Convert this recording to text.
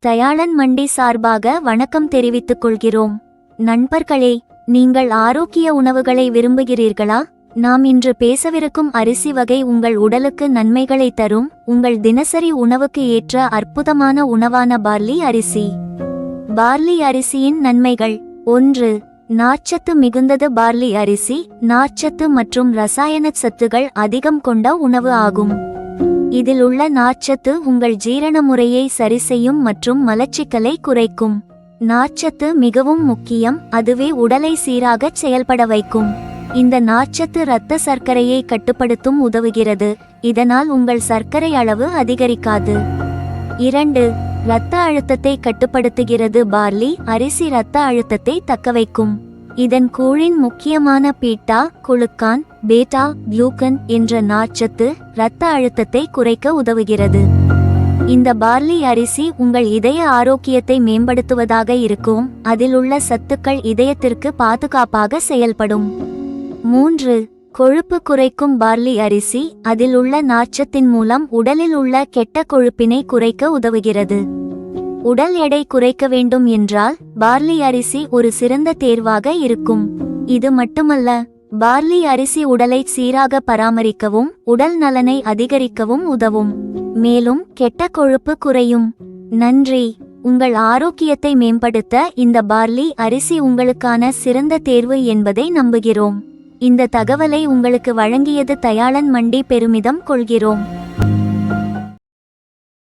தயாளன் மண்டி சார்பாக வணக்கம் தெரிவித்துக் கொள்கிறோம். நண்பர்களே நீங்கள் ஆரோக்கிய உணவுகளை விரும்புகிறீர்களா? நாம் இன்று பேசவிருக்கும் அரிசி வகை உங்கள் உடலுக்கு நன்மைகளை தரும் உங்கள் தினசரி உணவுக்கு ஏற்ற அற்புதமான உணவான பார்லி அரிசி. பார்லி அரிசியின் நன்மைகள் ஒன்று நார்ச்சத்து மிகுந்தது பார்லி அரிசி நார்ச்சத்து மற்றும் ரசாயன சத்துகள் அதிகம் கொண்ட உணவு ஆகும். இதில் உள்ள நார்ச்சத்து உங்கள் ஜீரண முறையை சரிசெய்யும் மற்றும் மலச்சிக்கலை குறைக்கும். நார்ச்சத்து மிகவும் முக்கியம் அதுவே உடலை சீராகச் செயல்பட வைக்கும். இந்த நார்ச்சத்து இரத்த சர்க்கரையை கட்டுப்படுத்தும் உதவுகிறது இதனால் உங்கள் சர்க்கரை அளவு அதிகரிக்காது. இரண்டு இரத்த அழுத்தத்தை கட்டுப்படுத்துகிறது. பார்லி அரிசி இரத்த அழுத்தத்தை தக்கவைக்கும் இதன் கூழின் முக்கியமான பீட்டா குளுக்கான் பேட்டா குளூக்கன் என்ற நார்ச்சத்து இரத்த அழுத்தத்தை குறைக்க உதவுகிறது. இந்த பார்லி அரிசி உங்கள் இதய ஆரோக்கியத்தை மேம்படுத்துவதாக இருக்கும் அதில் உள்ள சத்துக்கள் இதயத்திற்கு பாதுகாப்பாக செயல்படும். மூன்று கொழுப்பு குறைக்கும் பார்லி அரிசி அதில் உள்ள நார்ச்சத்தின் மூலம் உடலில் உள்ள கெட்ட கொழுப்பினை குறைக்க உதவுகிறது. உடல் எடை குறைக்க வேண்டும் என்றால் பார்லி அரிசி ஒரு சிறந்த தேர்வாக இருக்கும். இது மட்டுமல்ல பார்லி அரிசி உடலை சீராக பராமரிக்கவும் உடல் நலனை அதிகரிக்கவும் உதவும். மேலும் கெட்ட கொழுப்பு குறையும். நன்றி. உங்கள் ஆரோக்கியத்தை மேம்படுத்த இந்த பார்லி அரிசி உங்களுக்கான சிறந்த தேர்வு என்பதை நம்புகிறோம். இந்த தகவலை உங்களுக்கு வழங்கியது தயாளன் மண்டி பெருமிதம் கொள்கிறோம்.